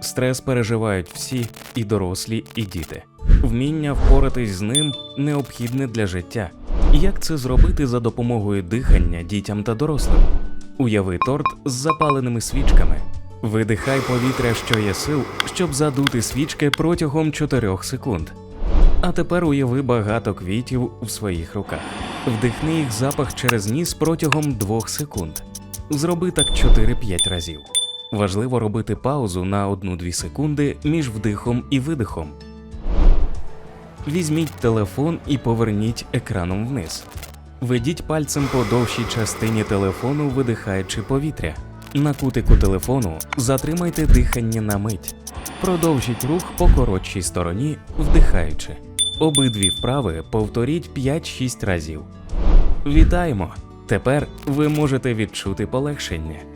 Стрес переживають всі, і дорослі, і діти. Вміння впоратись з ним необхідне для життя. Як це зробити за допомогою дихання дітям та дорослим? Уяви торт з запаленими свічками. Видихай повітря, що є сил, щоб задути свічки протягом 4 секунд. А тепер уяви багато квітів в своїх руках. Вдихни їх запах через ніс протягом 2 секунд. Зроби так 4-5 разів. Важливо робити паузу на 1-2 секунди між вдихом і видихом. Візьміть телефон і поверніть екраном вниз. Ведіть пальцем по довшій частині телефону, видихаючи повітря. На кутику телефону затримайте дихання на мить. Продовжіть рух по коротшій стороні, вдихаючи. Обидві вправи повторіть 5-6 разів. Вітаємо! Тепер ви можете відчути полегшення.